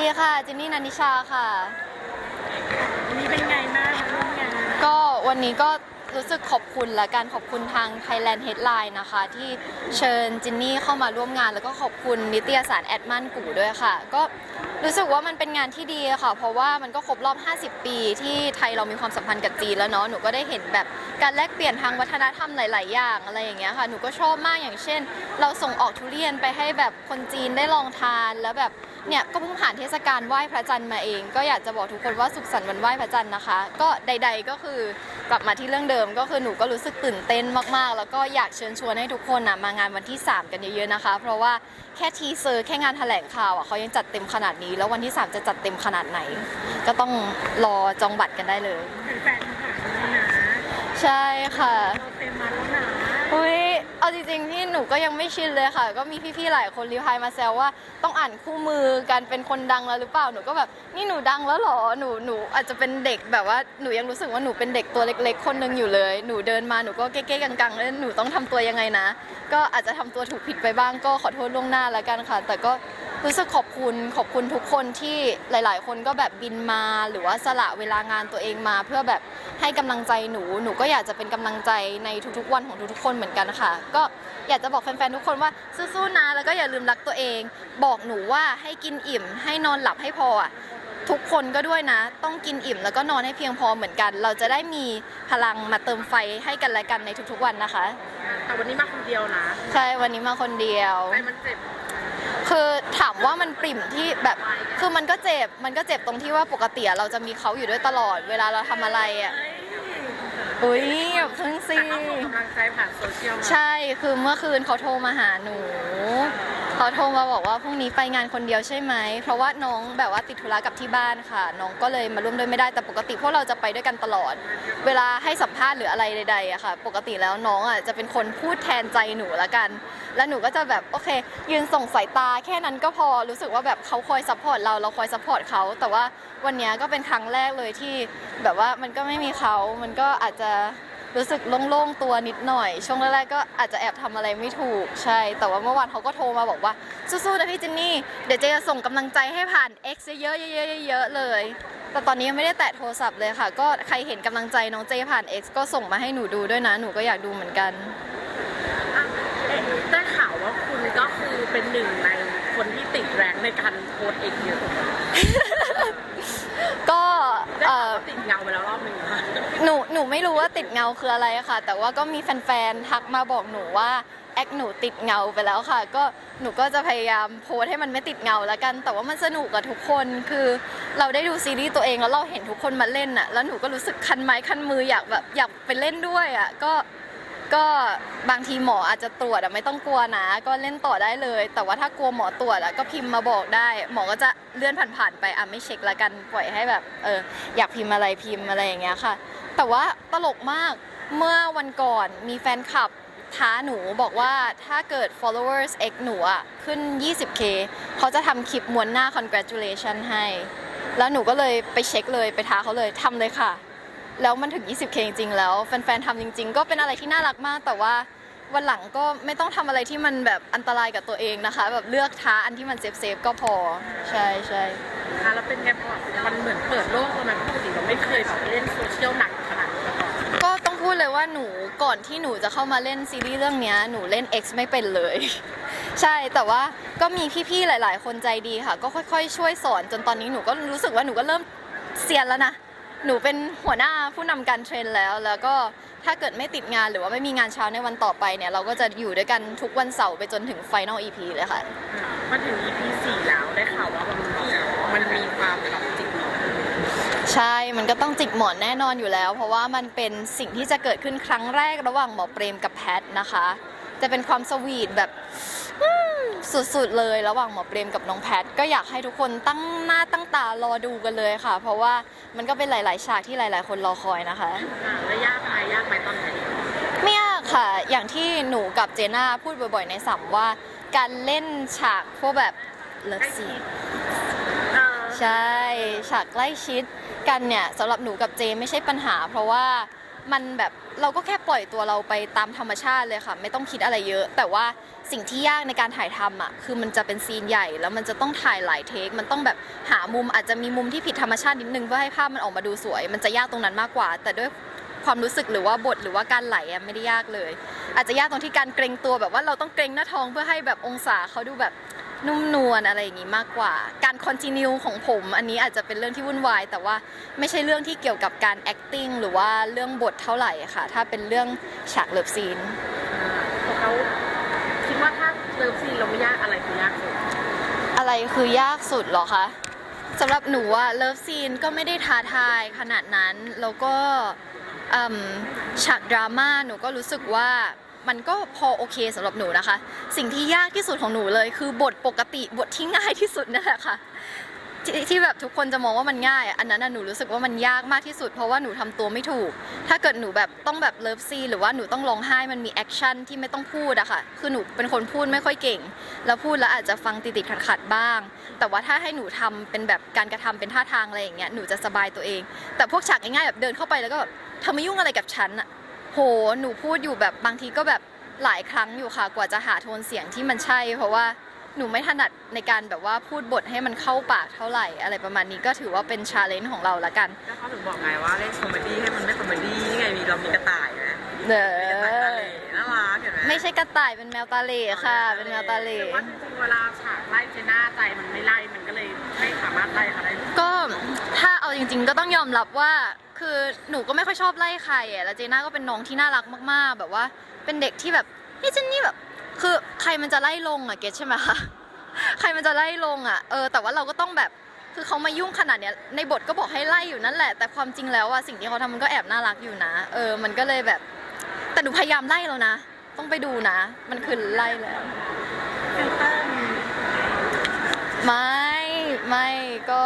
ดีค่ะจินนี่นันนิชาค่ะ วันนี้เป็นไงบ้างมาร่วมงานก็วันนี้ก็รู้สึกขอบคุณและการขอบคุณทาง Thailand Headline นะคะ ที่เชิญจินนี่เข้ามาร่วมงาน แล้วก็ขอบคุณนิตยสารแอดมันกูด้วยค่ะ ก็รู้สึกว่ามันเป็นงานที่ดีค่ะ เพราะว่ามันก็ครบรอบ 50 ปี ที่ไทยเรามีความสัมพันธ์กับจีนแล้วเนาะหนูก็ได้เห็นแบบการแลกเปลี่ยนทางวัฒนธรรมหลาย ๆ อย่างอะไรอย่างเงี้ยค่ะหนูก็ชอบมากอย่างเช่น เราส่งออกทุเรียนไปให้แบบคนจีนได้ลองทานแล้วแบบ เนี่ยก็เพิ่งผ่านเทศกาลไหว้พระจันทร์มาเอง ก็อยากจะบอกทุกคนว่าสุขสันต์วันไหว้พระจันทร์นะคะ ก็ใด ๆก็คือกลับมาที่เรื่องเดิมก็คือหนูก็รู้สึกตื่นเต้นมากๆ แล้วก็อยากเชิญชวนให้ทุกคนนะมางานวันที่ 3 กันเยอะๆนะคะ เพราะว่าแค่ทีเซอร์แค่งานแถลงข่าวอะเขายังจัดเต็มขนาดนี้ แล้ววันที่ 3 จะจัดเต็มขนาดไหน ก็ต้องรอจองบัตรกันได้เลยแฟนๆมาหาด้วยนะใช่ค่ะเราเต็มมาแล้วนะอุ้ย เอาจริงๆที่หนูก็ยังไม่ชินเลยค่ะ ก็มีพี่ๆหลายคนรีพายมาแซวว่าต้องอ่านคู่มือกันเป็นคนดังแล้วหรือเปล่าหนูก็แบบนี่หนูดังแล้วเหรอหนูหนูอาจจะเป็นเด็กแบบว่าหนูยังรู้สึกว่าหนูเป็นเด็กตัวเล็ก ๆ คนหนึ่งอยู่เลย หนูเดินมาหนูก็เก๊ๆกังๆแล้วหนูต้องทำตัวยังไงนะ ก็อาจจะทำตัวถูกผิดไปบ้างก็ขอโทษล่วงหน้าแล้วกันค่ะ แต่ก็รู้สึกขอบคุณขอบคุณทุกคนที่หลาย ๆ คนก็แบบบินมา หรือว่าสละเวลางานตัวเองมา เพื่อแบบให้กำลังใจหนูหนูก็อยากจะเป็นกำลังใจในทุก ๆ วันของทุก ๆ คนเหมือนกันค่ะ ก็อยากจะบอกแฟน ๆ ทุกคนว่าสู้ ๆ นะแล้วก็อย่าลืมรักตัวเอง บอกหนูว่าให้กินอิ่ม ให้นอนหลับให้พออะทุกคนก็ด้วยนะ ต้องกินอิ่มแล้วก็นอนให้เพียงพอเหมือนกัน เราจะได้มีพลังมาเติมไฟให้กันและกันในทุกๆวันนะคะ แต่วันนี้มาคนเดียวนะ ใช่ วันนี้มาคนเดียวใจมันเจ็บ คือถามว่ามันปริ่มที่แบบ คือมันก็เจ็บ มันก็เจ็บตรงที่ว่าปกติอะเราจะมีเขาอยู่ด้วยตลอด เวลาเราทำอะไรอะเฮ้ยอุ้ยแบบเพิ่งสิแต่เขาส่งกำลังใจผ่านโซเชียลมา ใช่ คือเมื่อคืนเขาโทรมาหาหนู เขาโทรมาบอกว่าพรุ่งนี้ไปงานคนเดียวใช่ไหม เพราะว่าน้องแบบว่าติดธุระกับที่บ้านค่ะ น้องก็เลยมาร่วมด้วยไม่ได้แต่ปกติพวกเราจะไปด้วยกันตลอด เวลาให้สัมภาษณ์หรืออะไรใดๆอะค่ะ ปกติแล้วน้องอะจะเป็นคนพูดแทนใจหนูละกัน แล้วหนูก็จะแบบโอเค ยืนส่งสายตาแค่นั้นก็พอรู้สึกว่าแบบเขาคอยซัพพอร์ตเราเราคอยซัพพอร์ตเขาแต่ว่าวันนี้ก็เป็นครั้งแรกเลยที่แบบว่ามันก็ไม่มีเขามันก็อาจจะ รู้สึกโล่งๆตัวนิดหน่อย ช่วงแรกๆก็อาจจะแอบทำอะไรไม่ถูกใช่ แต่ว่าเมื่อวานเขาก็โทรมาบอกว่าสู้ๆนะพี่เจนนี่ เดี๋ยวเจจะส่งกำลังใจให้ผ่าน X เยอะๆเยอะๆเยอะๆเลย แต่ตอนนี้ยังไม่ได้แตะโทรศัพท์เลยค่ะ ก็ใครเห็นกำลังใจน้องเจผ่าน X ก็ส่งมาให้หนูดูด้วยนะ หนูก็อยากดูเหมือนกันอะเอ๊ะได้ข่าวว่าคุณก็คือเป็นหนึ่งในคนที่ติดแรงในการโพสต์เองเยอะก็ได้ เอ่ข่าวอว่าติดเงาไปแล้วรอบหนึ่งนะหนูหนูไม่รู้ว่าติดเงาคืออะไรค่ะ แต่ว่าก็มีแฟนๆทักมาบอกหนูว่าแอคหนูติดเงาไปแล้วค่ะ ก็หนูก็จะพยายามโพสต์ให้มันไม่ติดเงาแล้วกัน แต่ว่ามันสนุกกับทุกคนคือ เราได้ดูซีรีส์ตัวเองแล้วเราเห็นทุกคนมาเล่นอะแล้วหนูก็รู้สึกคันไม้คันมืออยากแบบอยากไปเล่นด้วยอะก็ ก็บางทีหมออาจจะตรวจอะไม่ต้องกลัวนะ ก็เล่นต่อได้เลย แต่ว่าถ้ากลัวหมอตรวจอะก็พิมพ์มาบอกได้ หมอก็จะเลื่อนผ่านๆไปอะไม่เช็คละกันปล่อยให้แบบเอออยากพิมพ์อะไรพิมพ์อะไรอย่างเงี้ยค่ะ แต่ว่าตลกมากเมื่อวันก่อนมีแฟนคลับท้าหนูบอกว่าถ้าเกิด followers x หนูอะขึ้น 20k เขาจะทำคลิปม้วนหน้า congratulation ให้ แล้วหนูก็เลยไปเช็คเลยไปท้าเขาเลยทำเลยค่ะ แล้วมันถึง 20k จริงๆแล้วแฟนๆทำจริง ๆ ก็เป็นอะไรที่น่ารักมาก แต่ว่าวันหลังก็ไม่ต้องทำอะไรที่มันแบบอันตรายกับตัวเองนะคะ แบบเลือกท้าอันที่มันเซฟๆก็พอ ใช่ใช่อะแล้วเป็นไงพอมันเหมือนเปิดโลกเลยไหมปกติเราไม่เคยแบบเล่นโซเชียลหนักขนาดนี้มาก่อนก็ต้องพูดเลยว่าหนูก่อนที่หนูจะเข้ามาเล่นซีรีส์เรื่องเนี้ยหนูเล่น X ไม่เป็นเลย ใช่แต่ว่าก็มีพี่ๆหลาย ๆ คนใจดีค่ะ ก็ค่อย ๆ ช่วยสอนจนตอนนี้หนูก็รู้สึกว่าหนูก็เริ่มเซียนแล้วนะ หนูเป็นหัวหน้าผู้นำการเทรนแล้ว แล้วก็ถ้าเกิดไม่ติดงานหรือว่าไม่มีงานเช้าในวันต่อไปเนี่ย เราก็จะอยู่ด้วยกันทุกวันเสาร์ไปจนถึง Final EP เลยค่ะ มาถึง EP สี่แล้วได้ข่าวว่ามันมันมีความแบบจิกหมอนใช่ มันก็ต้องจิกหมอนแน่นอนอยู่แล้ว เพราะว่ามันเป็นสิ่งที่จะเกิดขึ้นครั้งแรกระหว่างหมอเปรมกับแพทนะคะ จะเป็นความสวีทแบบอืมสุดๆเลยระหว่างหมอเปรมกับน้องแพท ก็อยากให้ทุกคนตั้งหน้าตั้งตารอดูกันเลยค่ะ เพราะว่ามันก็เป็นหลาย ๆ ฉากที่หลาย ๆ คนรอคอยนะคะอะแล้วยากไหมยากไหมตอนไหนไม่ยากค่ะ อย่างที่หนูกับเจน่าพูดบ่อย ๆ ในสัมว่า การเล่นฉากพวกแบบเลิฟซีนเออใช่ ฉากใกล้ชิดกันเนี่ยสำหรับหนูกับเจไม่ใช่ปัญหา เพราะว่า มันแบบเราก็แค่ปล่อยตัวเราไปตามธรรมชาติเลยค่ะ ไม่ต้องคิดอะไรเยอะ แต่ว่าสิ่งที่ยากในการถ่ายทำอะคือมันจะเป็นซีนใหญ่ แล้วมันจะต้องถ่ายหลายเทค มันต้องแบบหามุมอาจจะมีมุมที่ผิดธรรมชาตินิดนึงเพื่อให้ภาพมันออกมาดูสวย มันจะยากตรงนั้นมากกว่า แต่ด้วยความรู้สึกหรือว่าบทหรือว่าการไหลอะไม่ได้ยากเลย อาจจะยากตรงที่การเกรงตัวแบบว่าเราต้องเกรงหน้าท้องเพื่อให้แบบองศาเขาดูแบบ นุ่มนวลอะไรอย่างนี้มากกว่า การคอนติเนียของผม อันนี้อาจจะเป็นเรื่องที่วุ่นวาย แต่ว่าไม่ใช่เรื่องที่เกี่ยวกับการ acting หรือว่าเรื่องบทเท่าไหร่ค่ะ ถ้าเป็นเรื่องฉากเลิฟซีนเขาคิดว่าถ้าเลิฟซีนเราไม่ยากอะไรคือยากสุดอะไรคือยากสุดเหรอคะสำหรับหนูอะเลิฟซีนก็ไม่ได้ท้าทายขนาดนั้น แล้วก็อืมฉากดราม่าหนูก็รู้สึกว่า มันก็พอโอเคสำหรับหนูนะคะ สิ่งที่ยากที่สุดของหนูเลยคือบทปกติบทที่ง่ายที่สุดนั่นแหละค่ะที่ที่แบบทุกคนจะมองว่ามันง่าย อันนั้นน่ะหนูรู้สึกว่ามันยากมากที่สุดเพราะว่าหนูทำตัวไม่ถูก ถ้าเกิดหนูแบบต้องแบบเลิฟซีหรือว่าหนูต้องร้องไห้มันมีแอคชั่นที่ไม่ต้องพูดอะค่ะ คือหนูเป็นคนพูดไม่ค่อยเก่ง แล้วพูดแล้วอาจจะฟังติดๆขัดๆบ้าง แต่ว่าถ้าให้หนูทำเป็นแบบการกระทำเป็นท่าทางอะไรอย่างเงี้ยหนูจะสบายตัวเอง แต่พวกฉากง่ายๆแบบเดินเข้าไปแล้วก็แบบเธอมายุ่งอะไรกับฉันอะ โหหนูพูดอยู่แบบบางทีก็แบบหลายครั้งอยู่ค่ะ กว่าจะหาโทนเสียงที่มันใช่ เพราะว่าหนูไม่ถนัดในการแบบว่าพูดบทให้มันเข้าปากเท่าไหร่ อะไรประมาณนี้ก็ถือว่าเป็นชาเลนจ์ของเราละกันแล้วเขาถึงบอกไงว่าเล่นคอมเมดี้ให้มันไม่คอมเมดี้นี่ไงมีเรามีกระต่ายไหมเนมีกระต่ายทะอเลน่ารักเห็นไหมไม่ใช่กระต่ายเป็นแมวตาเหล่ค่ะ เป็นแมวตาเหล่หรือว่าจริงๆเวลาฉากไล่เจน่าใจมันไม่ไล่มันก็เลยไม่สามารถไล่เขาได้ก็ถ้าเอาจริง ๆ ก็ต้องยอมรับว่า คือหนูก็ไม่ค่อยชอบไล่ใครอะแล้วเจน่าก็เป็นน้องที่น่ารักมากๆ แบบว่า เป็นเด็กที่แบบเฮ้ยเจนนี่แบบ คือใครมันจะไล่ลงอะเกตใช่ไหมคะใครมันจะไล่ลงอะเออแต่ว่าเราก็ต้องแบบคือเขามายุ่งขนาดเนี้ยในบทก็บอกให้ไล่อยู่นั่นแหละ แต่ความจริงแล้วอะสิ่งที่เขาทำมันก็แอบน่ารักอยู่นะ เออ มันก็เลยแบบ แต่หนูพยายามไล่แล้วนะ ต้องไปดูนะ มันคือไล่แล้ว ฟิลเตอร์มีไม่ไม่ก็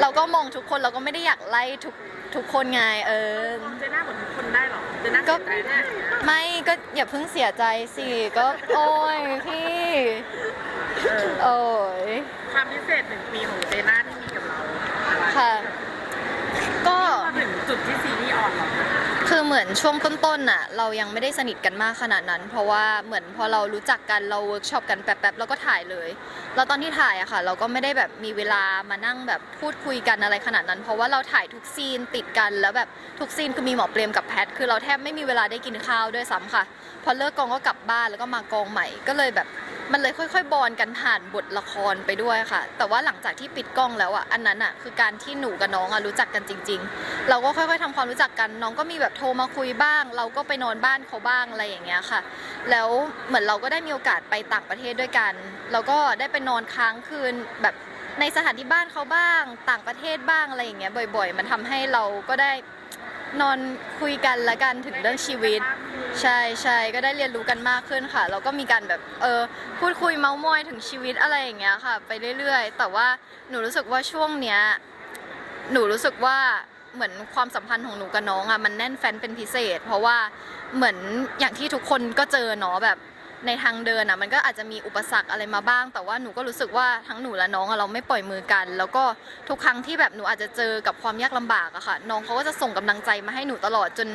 เราก็มองทุกคนเราก็ไม่ได้อยากไล่ทุก ทุกคนไงเออมองเจน่าเหมือนทุกคนได้หรอเจน่าก็ เสียใจแน่ไม่ก็อย่าเพิ่งเสียใจสิก็โอ้ยพี่เออโอ้ยความพิเศษหนึ่งปีของเจน่าที่มีกับเราอะไรค่ะ ก็พอถึงจุดที่ซีรีส์ออนเหรอ คือเหมือนช่วงต้นๆน่ะ เรายังไม่ได้สนิทกันมากขนาดนั้น เพราะว่าเหมือนพอเรารู้จักกันเราเวิร์กช็อปกันแป๊บๆแล้วก็ถ่ายเลยแล้วตอนที่ถ่ายอะค่ะ เราก็ไม่ได้แบบมีเวลามานั่งแบบพูดคุยกันอะไรขนาดนั้น เพราะว่าเราถ่ายทุกซีนติดกันแล้วแบบทุกซีนคือมีหมอเปรมกับแพทคือเราแทบไม่มีเวลาได้กินข้าวด้วยซ้ำค่ะ พอเลิกกองก็กลับบ้านแล้วก็มากองใหม่ก็เลยแบบ มันเลยค่อยๆ บอนกันผ่านบทละครไปด้วยค่ะ แต่ว่าหลังจากที่ปิดกล้องแล้วอะ อันนั้นอะคือการที่หนูกับน้องอะรู้จักกันจริง ๆ เราก็ค่อยๆทำความรู้จักกัน น้องก็มีแบบโทรมาคุยบ้าง เราก็ไปนอนบ้านเขาบ้างอะไรอย่างเงี้ยค่ะ แล้วเหมือนเราก็ได้มีโอกาสไปต่างประเทศด้วยกัน เราก็ได้ไปนอนค้างคืนแบบในสถานที่บ้านเขาบ้าง ต่างประเทศบ้างอะไรอย่างเงี้ยบ่อย ๆ มันทำให้เราก็ได้นอนคุยกันละกันถึงเรื่องชีวิต ใช่ใช่ก็ได้เรียนรู้กันมากขึ้นค่ะแล้วก็มีการแบบเออพูดคุยเมาส์มอยถึงชีวิตอะไรอย่างเงี้ยค่ะ ไปเรื่อยๆ แต่ว่าหนูรู้สึกว่าช่วงเนี้ยหนูรู้สึกว่าเหมือนความสัมพันธ์ของหนูกับน้องอะมันแน่นแฟ้นเป็นพิเศษ เพราะว่าเหมือนอย่างที่ทุกคนก็เจอเนาะแบบในทางเดินอะมันก็อาจจะมีอุปสรรคอะไรมาบ้าง แต่ว่าหนูก็รู้สึกว่าทั้งหนูและน้องอะเราไม่ปล่อยมือกัน แล้วก็ทุกครั้งที่แบบหนูอาจจะเจอกับความยากลำบากอะค่ะ น้องเขาก็จะส่งกำลังใจมาให้หนูตลอดจน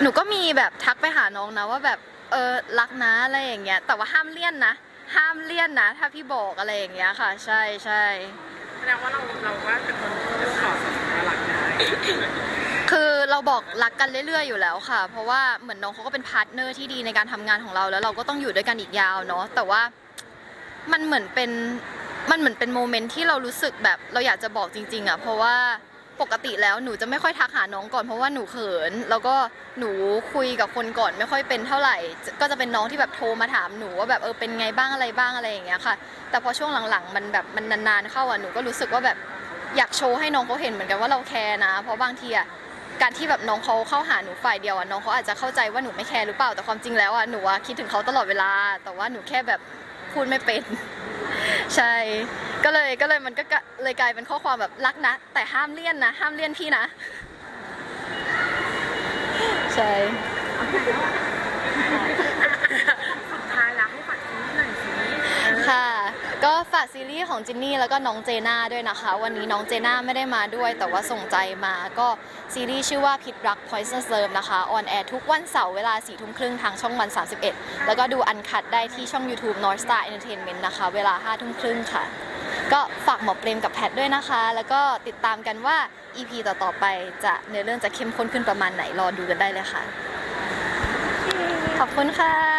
หนูก็มีแบบทักไปหาน้องนะว่าแบบเออรักนะอะไรอย่างเงี้ย แต่ว่าห้ามเลี่ยนนะ ห้ามเลี่ยนนะ ถ้าพี่บอกอะไรอย่างเงี้ยค่ะ ใช่ใช่แสดงว่าเราเราก็เป็นคนที่ขอสถานะหลักได้คือเราบอกรักกันเรื่อยๆอยู่แล้วค่ะ เพราะว่าเหมือนน้องเขาก็เป็นพาร์ทเนอร์ที่ดีในการทำงานของเราแล้วเราก็ต้องอยู่ด้วยกันอีกยาวเนาะแต่ว่ามันเหมือนเป็นมันเหมือนเป็นโมเมนต์ที่เรารู้สึกแบบเราอยากจะบอกจริง ๆอะเพราะว่า ปกติแล้วหนูจะไม่ค่อยทักหาน้องก่อนเพราะว่าหนูเขิน แล้วก็หนูคุยกับคนก่อนไม่ค่อยเป็นเท่าไหร่ ก็จะเป็นน้องที่แบบโทรมาถามหนูว่าแบบเออเป็นไงบ้างอะไรบ้างอะไรอย่างเงี้ยค่ะ แต่พอช่วงหลังๆ มันแบบมันนานๆเข้าอะหนูก็รู้สึกว่าแบบอยากโชว์ให้น้องเขาเห็นเหมือนกันว่าเราแคร์นะ เพราะบางทีอะการที่แบบน้องเขาเข้าหาหนูฝ่ายเดียวอะน้องเขาอาจจะเข้าใจว่าหนูไม่แคร์หรือเปล่าแต่ความจริงแล้วอะหนูอะคิดถึงเขาตลอดเวลา แต่ว่าหนูแค่แบบพูดไม่เป็น ใช่ ก็เลยก็เลยมันก็เลยกลายเป็นข้อความแบบรักนะ แต่ห้ามเลี่ยนนะ ห้ามเลี่ยนพี่นะ ใช่สุดท้ายแล้วให้ฝาดซีรีส์หน่อยสิค่ะ ก็ฝากซีรีส์ของจินนี่แล้วก็น้องเจน่าด้วยนะคะ วันนี้น้องเจน่าไม่ได้มาด้วย แต่ว่าส่งใจมาก็ซีรีส์ชื่อว่าพิษรัก Poison Serve นะคะออนแอร์ทุกวันเสาร์เวลา4ทุ่มครึ่งทางช่องวัน 31 แล้วก็ดูอันคัดได้ที่ช่อง YouTube North Star Entertainment นะคะ เวลา5ทุ่มครึ่งค่ะ ก็ฝากหมอเปรมกับแพทด้วยนะคะ แล้วก็ติดตามกันว่า EP ต่อๆไปจะเนื้อเรื่องจะเข้มข้นขึ้นประมาณไหนรอดูกันได้เลยค่ะ ขอบคุณค่ะ